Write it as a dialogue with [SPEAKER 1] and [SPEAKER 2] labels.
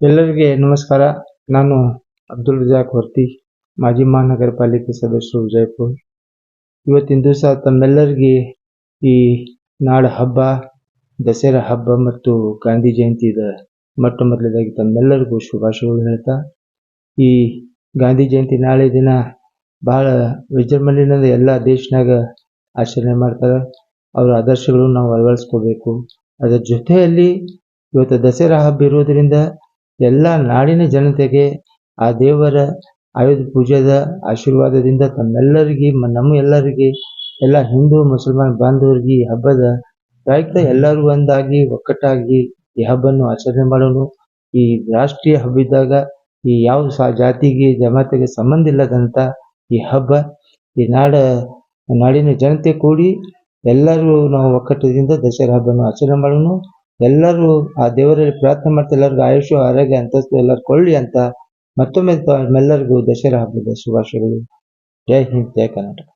[SPEAKER 1] ಎಲ್ಲರಿಗೆ ನಮಸ್ಕಾರ. ನಾನು ಅಬ್ದುಲ್ ರಜಾಕ್ ಹೊರ್ತಿ ಮಾಜಿ ಮಹಾನಗರ ಪಾಲಿಕೆ ಸದಸ್ಯರು ವಿಜಯಪುರ್. ಇವತ್ತಿನ ದಿವಸ ತಮ್ಮೆಲ್ಲರಿಗೆ ಈ ನಾಡ ಹಬ್ಬ, ದಸರಾ ಹಬ್ಬ ಮತ್ತು ಗಾಂಧಿ ಜಯಂತಿದ ಮೊಟ್ಟ ಮೊದಲದಾಗಿ ತಮ್ಮೆಲ್ಲರಿಗೂ ಶುಭಾಶಯಗಳು ಹೇಳ್ತಾ, ಈ ಗಾಂಧಿ ಜಯಂತಿ ನಾಳೆ ದಿನ ಬಹಳ ವಿಜೃಂಭಣೆಯಿಂದ ಎಲ್ಲ ದೇಶನಾಗ ಆಚರಣೆ ಮಾಡ್ತಾರೆ. ಅವರ ಆದರ್ಶಗಳು ನಾವು ಅಳವಡಿಸ್ಕೋಬೇಕು. ಅದರ ಜೊತೆಯಲ್ಲಿ ಇವತ್ತು ದಸರಾ ಹಬ್ಬ ಇರೋದ್ರಿಂದ ಎಲ್ಲ ನಾಡಿನ ಜನತೆಗೆ ಆ ದೇವರ ಆಯುಧ ಪೂಜೆದ ಆಶೀರ್ವಾದದಿಂದ ತಮ್ಮೆಲ್ಲರಿಗೆ ನಮ್ಮ ಎಲ್ಲರಿಗೆ, ಎಲ್ಲ ಹಿಂದೂ, ಮುಸಲ್ಮಾನ್ ಬಾಂಧವರಿಗೆ ಈ ಹಬ್ಬದ ಪ್ರಯುಕ್ತ ಎಲ್ಲರೂ ಒಂದಾಗಿ, ಒಕ್ಕಟ್ಟಾಗಿ ಈ ಹಬ್ಬವನ್ನು ಆಚರಣೆ ಮಾಡೋಣ ಈ ರಾಷ್ಟ್ರೀಯ ಹಬ್ಬ ಇದ್ದಾಗ ಈ ಯಾವ ಜಾತಿಗೆ, ಜಮಾತಿಗೆ ಸಂಬಂಧ ಇಲ್ಲದಂತ ಈ ಹಬ್ಬ ಈ ನಾಡ, ನಾಡಿನ ಜನತೆ ಕೂಡಿ ಎಲ್ಲರೂ ನಾವು ಒಕ್ಕಟ್ಟದಿಂದ ದಸರಾ ಹಬ್ಬವನ್ನು ಆಚರಣೆ ಮಾಡೋಣ ಎಲ್ಲರೂ ಆ ದೇವರಲ್ಲಿ ಪ್ರಾರ್ಥನೆ ಮಾಡ್ತಾ ಎಲ್ಲರಿಗೂ ಆಯುಷ್ಯ ಆರೋಗ್ಯ, ಅಂತಸ್ತು ಎಲ್ಲರೂ ಕೊಳ್ಳಿ ಅಂತ ಮತ್ತೊಮ್ಮೆ ಎಲ್ಲರಿಗೂ ದಸರಾ ಹಬ್ಬದ ಶುಭಾಶಯಗಳು. ಜೈ ಹಿಂದ್, ಜೈ ಕರ್ನಾಟಕ.